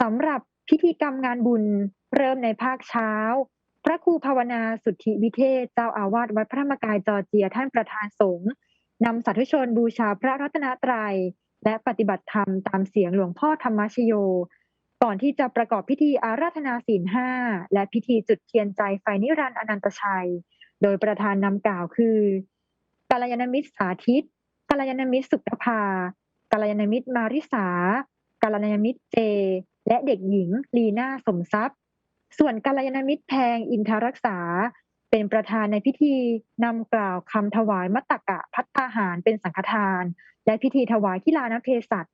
สำหรับพิธีกรรมงานบุญเริ่มในภาคเช้า พระครูภาวนาสุทธิวิเทศเจ้าอาวาสวัดพระธรรมกายจอร์เจียท่านประธานสงฆ์นำสาธุชนบูชาพระรัตนตรัย และปฏิบัติธรรมตามเสียงหลวงพ่อธรรมชโย ก่อนที่จะประกอบพิธีอาราธนาศีลห้าและพิธีจุดเทียนใจไฟนิรันดร์อนันตชัย โดยประธานนำกล่าวคือกัลยาณมิตรสาธิตกัลยาณมิตรสุขภากัลยาณมิตรมาริสากัลยาณมิตรเจ และเด็กหญิงลีน่าสมทรัพย์ ส่วนกัลยาณมิตรแพงอินทรรักษา เป็นประธานในพิธีนำกล่าวคำถวายมัตตกะพัตตาหารเป็นสังฆทาน และพิธีถวายทิลานเพศัต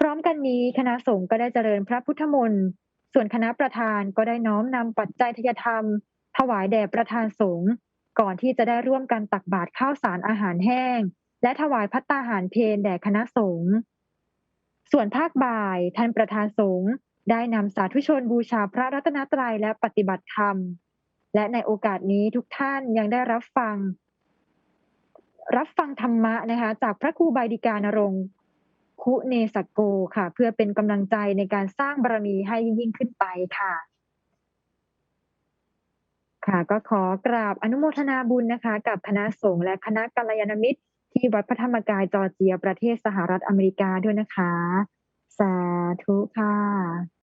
พร้อมกันนี้คณะสงฆ์ก็ได้เจริญพระพุทธมนต์ส่วนคณะประธานก็ได้น้อมนำปัจจัยทยธรรม ถวายแด่ประธานสงฆ์ก่อนที่จะได้ร่วมกันตักบาตรข้าวสารอาหารแห้ง และถวายพัตตาหารเพนแด่คณะสงฆ์ ส่วนภาคบ่ายท่านประธานสงฆ์ได้นำสาธุชนบูชาพระรัตนตรัยและปฏิบัติธรรม และในโอกาสนี้ทุกท่านยังได้รับฟัง รับฟังธรรมะนะคะ จากพระครูใบดิการนรงค์คุเนสกโกค่ะ เพื่อเป็นกำลังใจในการสร้างบารมีให้ยิ่งขึ้นไปค่ะ ค่ะ ก็ขอกราบอนุโมทนาบุญนะคะ กับคณะสงฆ์และคณะกัลยาณมิตร ที่วัดพระธรรมกายจอร์เจียประเทศสหรัฐอเมริกาด้วยนะคะ สาธุค่ะ